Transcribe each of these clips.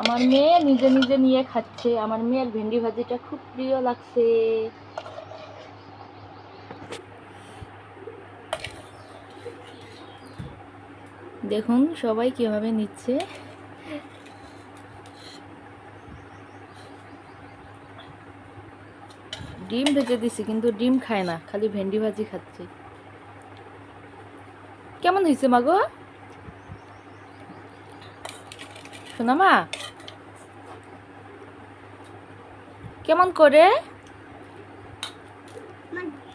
আমার মেয়ে নিজে নিজে নিয়ে খাচ্ছে। আমার মেয়ের ভেন্ডি ভাজিটা খুব প্রিয় লাগছে। দেখুন, সবাই কীভাবে নিচ্ছে। ডিম ভেজে দিছি, কিন্তু ডিম খায় না, খালি ভেন্ডি ভাজি খাচ্ছে। কেমন হয়েছে মাগো শোনা কেমন করে?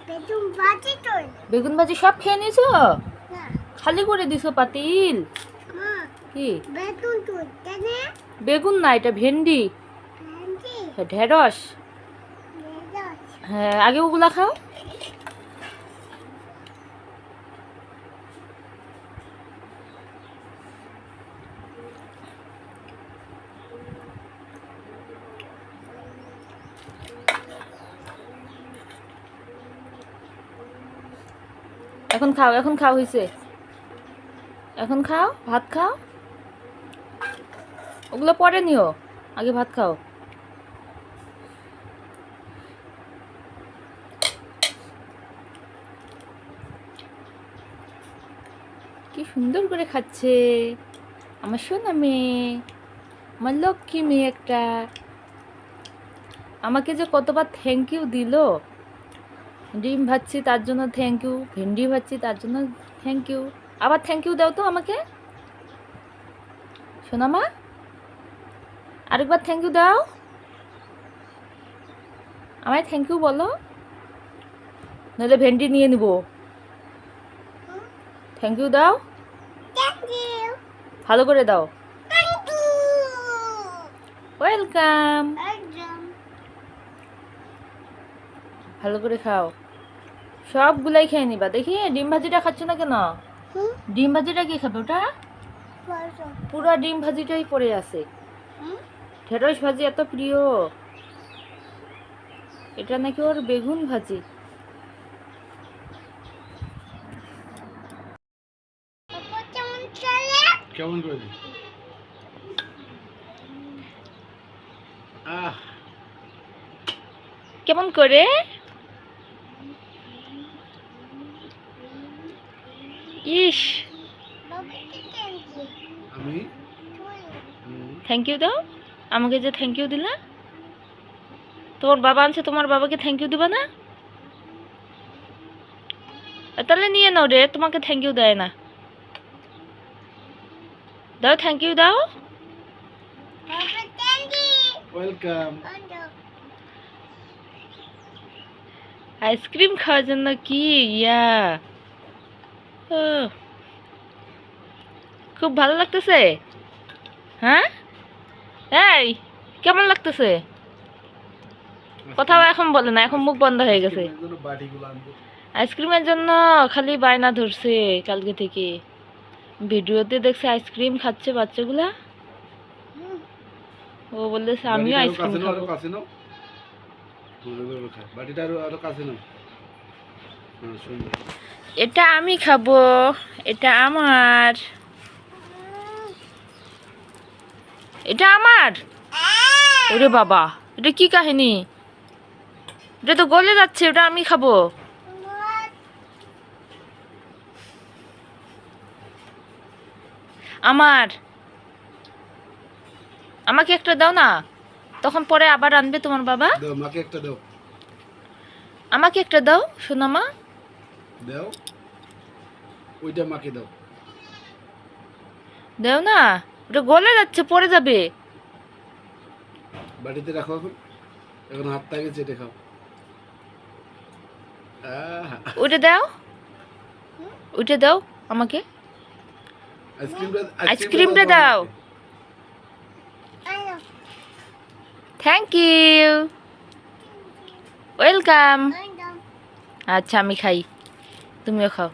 বেতন বেগুন ভাজি সব খেয়ে নিছো খালি করে দিছো পাতিল? কি? তুলতে না বেগুন না এটা ভেন্ডি। ঢেঁড়স। হ্যাঁ আগে ওগুলা খাও। এখন খাও এখন খাও হয়েছে এখন খাও, ভাত খাও। ওগুলো পরে নিও, আগে ভাত খাও। কি সুন্দর করে খাচ্ছে। আমার সোনা মেয়ে, আমার লক্ষ্মী মেয়ে একটা। আমাকে যে কতবার থ্যাংক ইউ দিল ডিম ভাজছি তার জন্য থ্যাংক ইউ ভেন্ডি ভাজছি তার জন্য থ্যাংক ইউ আবার থ্যাংক ইউ দাও তো আমাকে। সোনা মা আরেকবার থ্যাংক ইউ দাও। আমায় থ্যাংক ইউ বলো। নাহলে ভেন্ডি নিয়ে নিব। থ্যাংক ইউ দাও। ভালো করে দাও। ওয়েলকাম ভালো করে খাও। সবগুলাই খেয়ে নিবা। দেখি ডিম ভাজিটা খাচ্ছ না কেন? ডিম ভাজিটা কি খাবে ওটা? পুরো ডিম ভাজিটাই পড়ে আছে। হুম? ঢেঁড়স ভাজি এত প্রিয়। এটা নাকি ওর বেগুন ভাজি। কেমন করে আহ। কেমন করে? ইস। আমি? থ্যাংক ইউ দাও। আমাকে যে থ্যাংক ইউ দিলা? তোমার বাবা আনছে তোমার বাবাকে থ্যাংক ইউ দিবা না? তাহলে নিয়ে নাও রে তোমাকে থ্যাংক ইউ দেয় না। দাও থ্যাংক ইউ দাও। ওয়েলকাম আইসক্রিম খাওয়ার জন্য কি? ইয়া। খুব ভালো লাগতেছে? হ্যাঁ? এই কেমন লাগতেছে? কথাও এখন বলে না এখন মুখ বন্ধ হয়ে গেছে। আইসক্রিমের জন্য খালি বায়না ধরছে কালকে থেকে। ভিডিওতে দেখছে আইসক্রিম খাচ্ছে বাচ্চাগুলা। ও বলতেছে আমিও আইসক্রিম খাব। বাটিটা আরও কাছে নাও। এটা আমি খাব এটা আমার। এটা আমার? ওরে বাবা এটা কি কাহিনী? এটা তো গলে যাচ্ছে ওটা আমি খাব। আমার। আমাকে একটা দাও না তখন পরে আবার আনবে তোমার বাবা। আমাকে একটা দাও। আমাকে একটা দাও সোনামা। দাও। ওইটা মাকে দাও। দাও না ওটা গলে যাচ্ছে পড়ে যাবে। বাটিতে রাখো এখন। এখন চেটে খাও। দাও। ওইটা দাও আমাকে। আইসক্রিমটা আইসক্রিমটা দাও। থ্যাংক ইউ ওয়েলকাম আচ্ছা আমি খাই। তুমিও খাও